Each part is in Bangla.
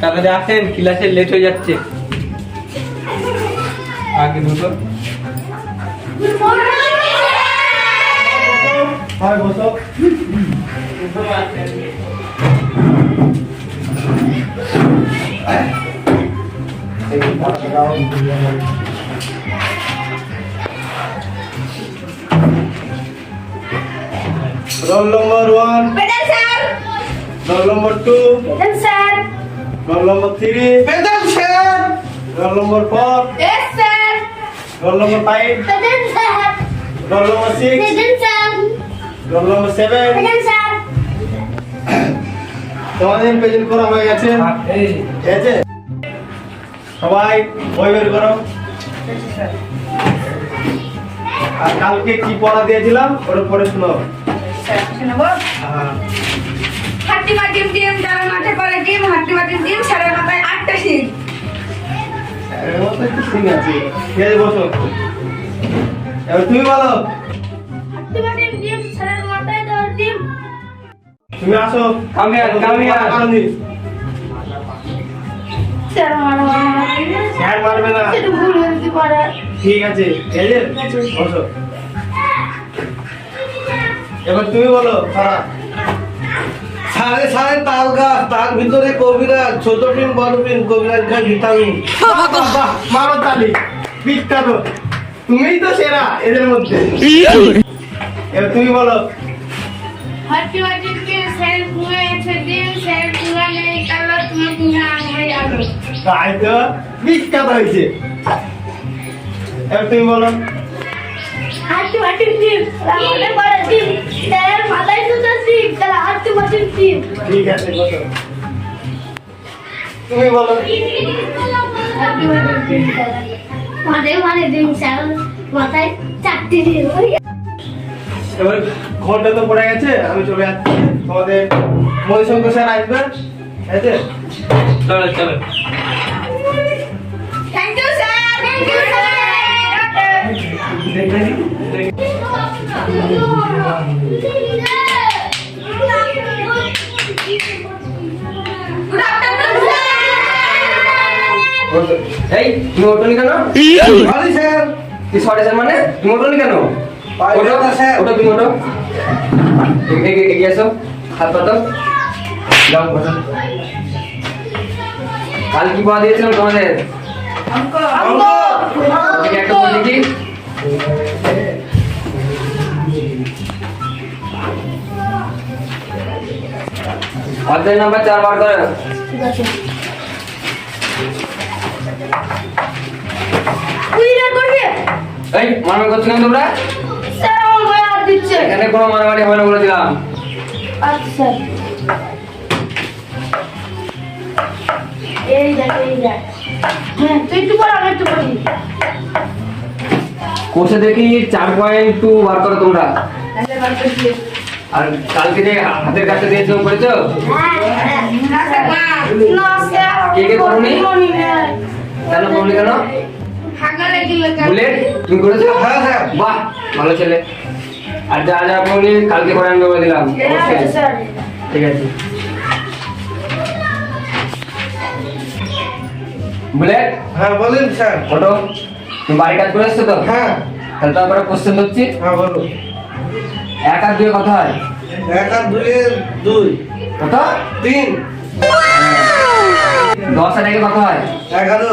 তাড়াতাড়ি আসেন ক্লাসে লেট হয়ে যাচ্ছে। আগে দুটো। হয় বসো roll number one sir. Roll number two sir. Roll number three বেতন sir roll number four sir. Roll number five sir. Roll number six sir. Roll number seven Betul, sir. তোমাদের প্রেজেন্ট করা হয়ে গেছে ঠিক আছে সবাই বই বের করো আর কালকে কি পড়া দিয়েছিলাম ওটা পড়ে শোনো শোনাবো? হ্যাঁ। হাড্ডি মাটির ডিম ডাল মাঠে পড়ে ডিম হাড্ডি মাটির ডিম সারা মাথায় আটটা এবার তুমি বলো। তুমি আসো। come here. কারণি। স্যার মারবে না। সেটা ভুল হতে পারে। ঠিক আছে ঠিক বসো। এবার তুমি বলো সারা সাড়ে সাড়ে তাল গাছ তার ভিতরে কবিরাজ ছোট ডিম বড় ডিম কবিরাজ ভিটামিন। বাহ, মারো তালি বিখ্যাত। তুমিই তো সেরা এদের মধ্যে। এবার তুমি বলো। স্যার আছে স্যার কালো তুমি হয়ে তাই তো বিখ্যাত হয়েছে। এবার তুমি বলো হাড্ডি ঠিক আছে বসো। তুমি বলো। ডিম মানে ডিম স্যার মাথায় চারটি ডিম এবার ঘণ্টা তো পড়ে গেছে আমি চলে যাচ্ছি। তোমাদের মধুশঙ্কর স্যার আসবে ঠিক আছে? চলো চলো তুমি ওঠনি কেন সরি স্যার কি সরে স্যার মানে তুমি ওঠনি কেন ওঠো না, স্যার। ওঠো তুমি ওঠো। এ- এ- এ- এগিয়ে এসো। হাত পাতো। যাও বসো। কাল কি পড়া দিয়েছিলাম তোমাদের? একটা বই দেখি। অধ্যায় নাম্বার চার বার করে। ঠিক আছে। এই মারামারি করছ কেন তোমরা? স্যার আমার বই হাত দিচ্ছে। এখানে কোনো মারামারি হবে না বলে দিলাম। আচ্ছা। এই দেখ এই দেখ। হ্যাঁ তুই একটু পর আমি একটু পড়ি কোষে দেখি চার পয়েন্ট টু বার করো তোমরা। তাহলে বার করছি আর কালকে যে হাতের কাছে দিয়েছিলাম করেছ? না স্যার না স্যার কে কে করনি? মনে কেন করলি কেন? বুলেট? তুমি করেছ? হ্যাঁ, স্যার। বাহ ভালো ছেলে। আর যা যা করলি কালকে করে আমি বলে দিলাম। ঠিক আছে। বুলেট? হ্যাঁ বলেন স্যার। ওটো তুমি বাড়ি কাজ করে এসছো তো? হ্যাঁ। তাহলে তারপরে কোশ্চেন হচ্ছি হ্যাঁ বলো এক আর দুই কথা হয়? এক আর দুই দুই। কত? তিন। দশ আর একে কথা হয়? এগারো।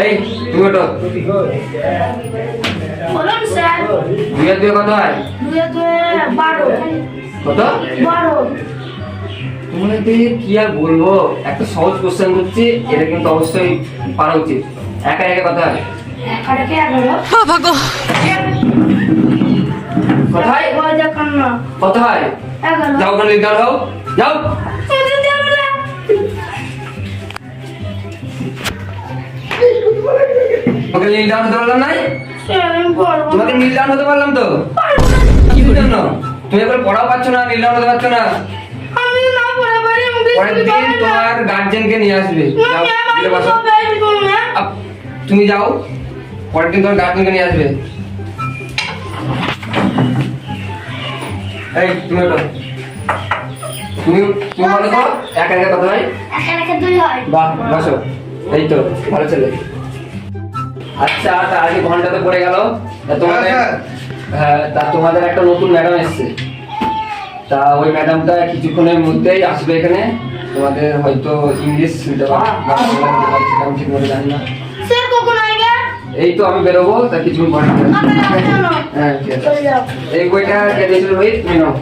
এই তুমি ওঠো। বলুন স্যার। দুই আর দুই কথা হয়? দুই দুই বারো। কত? বারো। তোমাকে কি আর বলব? একটা সহজ কোশ্চেন করছি এটা কিন্তু অবশ্যই পারা উচিত। একা একা কথা হয়? আর কোথায় কত এগারো। যাও ওখানে হও। যাও। তোমাকে নীল ডাউন হতে বললাম নাই। তোমাকে নীল ডাউন হতে বললাম তো? কি জন্য? তুমি পড়াও পাচ্ছ না নীল ডাউন হতে পারছ না? পরের দিন তোমার গার্জেনকে নিয়ে আসবে। তুমি যাও। পরের দিন তোমার গার্জেনকে নিয়ে আসবে। এই তুমি ওঠো। তুমি তুমি বলো তো একা একা কথা হয় একা একা দুই হয়। বাহ বসো। এই তো ভালো ছেলে। আচ্ছা তা আগে ঘণ্টা তো পড়ে গেল। তা তোমাদের হ্যাঁ, হ্যাঁ। তা তোমাদের একটা নতুন ম্যাডাম এসেছে। তা ওই ম্যাডামটা কিছুক্ষণের মধ্যেই আসবে এখানে। তোমাদের হয়তো ইংলিশ সেটা ঠিক মতো জানি না। স্যার কখন আইবে? এই তো আমি বেরোবো তা কিছুক্ষণ পরে আসবে। আপনারা আসুন। হ্যাঁ ঠিক আছে। এই বইটা কে দিয়েছিল রোহিত তুমি নাও।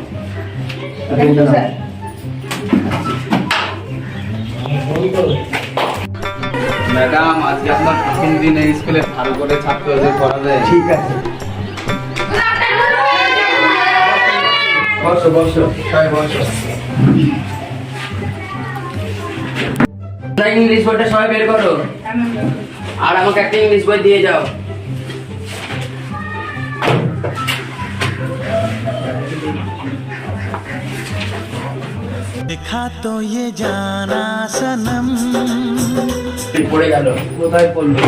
তুমি নাও। ম্যাডাম আজকে আপনার প্রথম দিন এই স্কুলে ভালো করে ছাত্রদের পড়াবে ঠিক আছে বসো বসো সবাই বসো একটা ইংলিশ বইটা সবাই বের করো আর আমাকে একটা ইংলিশ বই দিয়ে যাও देखा तो ये जाना सनम পড়ে গেল কোথায় পড়লো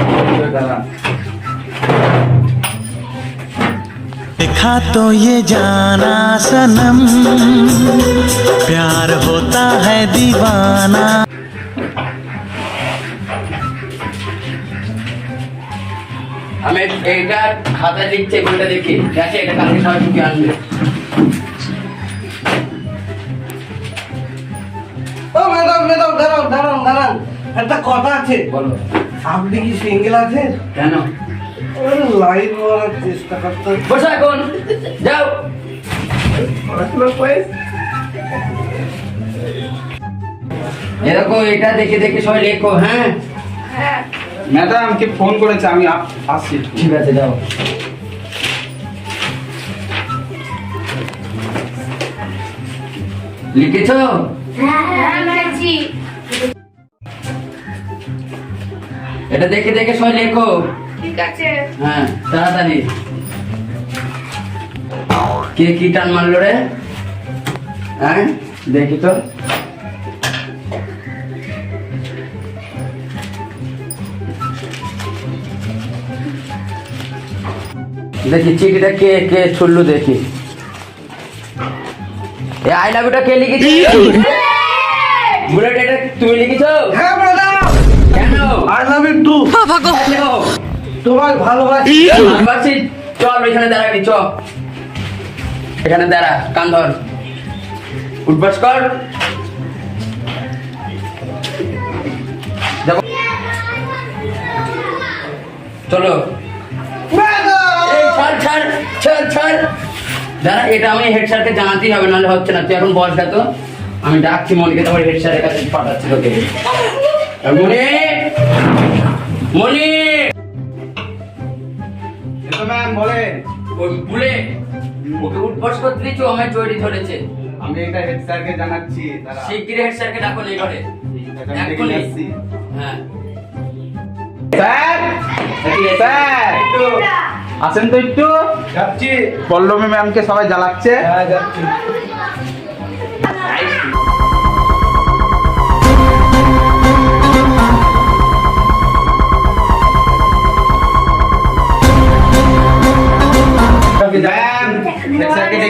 দাঁড়া देखा तो ये जाना सनम प्यार होता है दीवाना আমি এটা খাতা লিখছে বইটা দেখি ঠিক আছে এটা কালকে সবাই টুকে আনবে একটা কথা আছে। বলো। আপনি কি সিঙ্গেল আছেন? কেন? লাইন মারার চেষ্টা করতে বসো এখন। যাও। এরকম এটা দেখে দেখে সবাই লেখো হ্যাঁ? হ্যাঁ। ম্যাডাম কে ফোন করেছে আমি আসছি। ঠিক আছে যাও। লিখেছো? হ্যাঁ, লিখেছি। এটা দেখে দেখে সবাই লেখো। ঠিক আছে। হ্যাঁ তাড়াতাড়ি। কে কি টান মারলো রে? হ্যাঁ দেখি তো। দেখি চিঠিটা কে কে ছুড়লো দেখি। এ আই লাভ ইউটা কে লিখেছে? বুলেট এটা তুমি লিখেছো? হ্যাঁ তোমার ভালোবাসি। চল এখানে দাঁড়াবি চ। এখানে দাঁড়া কান ধর। উঠবাস কর। চলো। এই ছাড় ছাড় ছাড় ছাড়। দাঁড়া এটা আমি হেড স্যারকে জানাতেই হবে নাহলে হচ্ছে না। তুই এখন বস তো আমি ডাকছি মনিকে তোমার হেড স্যারের কাছে পাঠাচ্ছি তোকে। মনি! মনি ম্যাম বলেন। ওই ভুলে ওকে উঠবস করতে দিচ্ছ আমার চোরি ধরেছে। আমি এটা হেড স্যারকে জানাচ্ছি দাঁড়া শিগগিরি হেড স্যারকে ডাকো এই ঘরে এক্ষুনি। হ্যাঁ। Sir sir. আসেন তো একটু। যাচ্ছি। পল্লবী ম্যামকে সবাই জ্বালাচ্ছে। হ্যাঁ যাচ্ছি।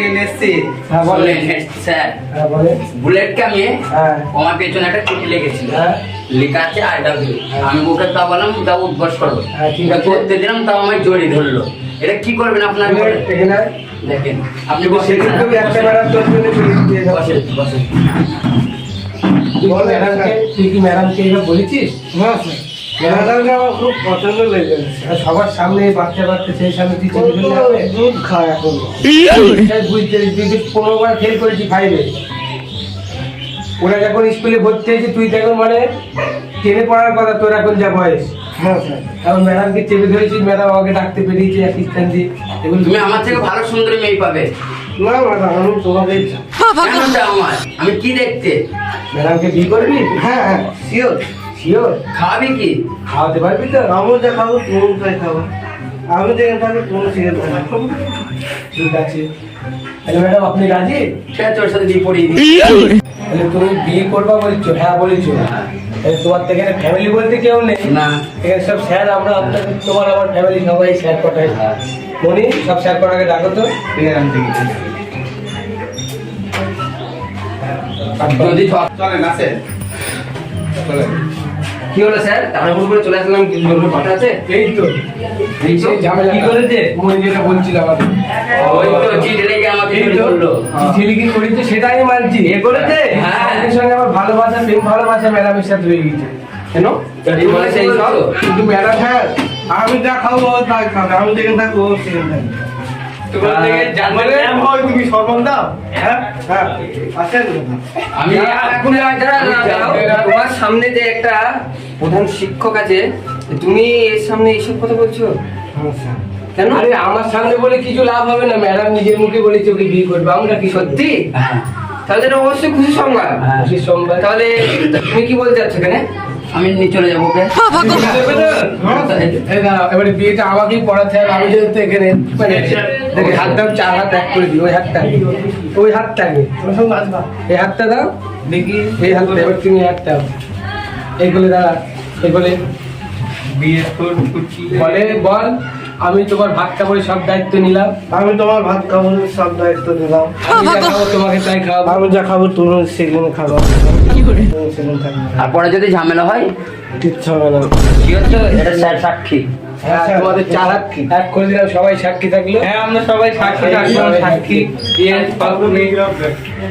এসছি হ্যাঁ বলেন। স্যার। হ্যাঁ বলেন। হ্যাঁ। আমার পেছনে একটা চিঠি লিখেছিল। লেখা আছে আই লাভ আমি ওকে তা বললাম তা উদ্বাস করো। ঠিক এটা আছে। করতে দিলাম তাও আমায় জড়ি ধরলো। এটা কি করবেন আপনার দেখেন আপনি যাও। বসেন। বসেন তুই কি ম্যাডামকে ম্যাডামকে এসব বলেছিস আমার খুব পছন্দ লেগেছে সবার সামনে বাচ্চা বাচ্চা সেই সামনে তুই দুধ খায় এখন? বুঝতে তুই যে পনেরো বার ফেল করেছি ফাইভে ওরা যখন স্কুলে ভর্তি হয়েছে তুই তখন মানে টেনে পড়ার কথা তোর এখন যা বয়স। হ্যাঁ স্যার। এখন ম্যাডামকে চেপে ধরেছিস ম্যাডাম আমাকে ডাকতে পেরিয়েছে এক স্থান দিয়ে। এগুলো তুমি আমার থেকে ভালো সুন্দরী মেয়ে পাবে। না ম্যাডাম আমি তোমাকে আমি কি দেখতে? ম্যাডামকে বিয়ে করবি হ্যাঁ হ্যাঁ। শিওর শিওর খাবি কি? খাওয়াতে পারবি তো আমি যা খাব তুমি তাই খাব আমি যেখানে থাকি তুমি সেখানে থাকো ঠিক আছে। তাহলে ম্যাডাম আপনি রাজি? আছে ওর সাথে দিয়ে পড়িয়ে দিই। তাহলে তুমি বিয়ে করবা বলছো হ্যাঁ বলেছ। তাহলে তোমার তো এখানে ফ্যামিলি বলতে কেউ নেই। না। এখানে সব স্যার আমরা আপনাদের তোমার আমার ফ্যামিলি সবাই স্যার কটাই হ্যাঁ। মনি সব স্যার কটাকে ডাকো তো। ঠিক আছে আমি যদি ঠক- চলেন আছে চলেন কি হলো স্যার? করে চলে আসলাম কি জরুরি কথা আছে? এই তো। এই তো? ঝামেলা কি করেছে? মনি যেটা বলছিল আমাদের ওই তো চিঠি লিখে আমাকে করল ঝিলিকি করেছে সেটাই আমি মানছি। এ করেছে? হ্যাঁ। আপনার সঙ্গে আমার ভালোবাসা প্রেম ভালোবাসা সাথে হয়ে গেছে কেন? এই বলেছে এই সব কিন্তু ম্যাডাম হ্যাঁ আমি যা খাব তাই খাবে। আমি যেখানে থাকব সেখানে তুমি সরবন হ্যাঁ। হ্যাঁ। আমি এখন। তোমার সামনে যে একটা প্রধান শিক্ষক আছে তুমি এর সামনে এইসব কথা বলছো? কেন? আরে আমার সামনে বলে কিছু লাভ হবে না ম্যাডাম নিজের মুখে বলেছে ওকে বিয়ে করবে আমরা কি সত্যি? সত্যি তাহলে এটা অবশ্যই খুশি সংবাদ। খুশির সংবাদ। তাহলে তুমি কি বলতে চাচ্ছ কেন আমি নিয়ে চলে যাব ওকে? এবারে বিয়েটা আমাকেই পড়াতে হবে আমি যেহেতু এখানে মানে দেখে হাত দাও চার হাত এক করে দিই ওই হাতটা। ওই হাতটা এই হাতটা দাও। দেখি। এই হাতটা এবার তুমি হাতটা এইগুলো দাঁড়া এগুলো। বলে বল আমি তোমার ভাত খাবার সব দায়িত্ব নিলাম। আমি তোমার ভাত খাব সব দায়িত্ব নিলাম। আমি যা খাব তোমাকে তাই খাব আমি যা খাব তুমি সেগুলো খাব। তারপরে আর পরে যদি ঝামেলা হয়? ঠিক হবে কি হচ্ছে? এটা স্যার সাক্ষী। তোমাদের চার হাত এক করে দিলাম সবাই সাক্ষী থাকল হ্যাঁ আমরা সবাই সাক্ষী থাকব সাক্ষী ইয়ে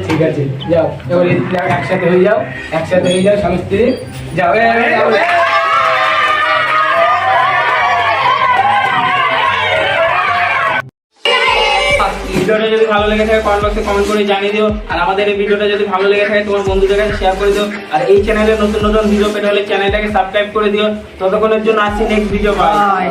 ঠিক আছে যাও এবার একসাথে হয়ে যাও একসাথে হয়ে যাও স্বামী স্ত্রী যাও। ভিডিওটা যদি ভালো লেগে থাকে কমেন্ট বক্সে কমেন্ট করে জানিয়ে দিও। আর আমাদের এই ভিডিওটা যদি ভালো লেগে থাকে, তোমার বন্ধুদের কাছে শেয়ার করে দিও। আর এই চ্যানেলে নতুন নতুন ভিডিও পেতে হলে চ্যানেলটাকে সাবস্ক্রাইব করে দিও। ততক্ষণের জন্য আসছি নেক্সট ভিডিও বাই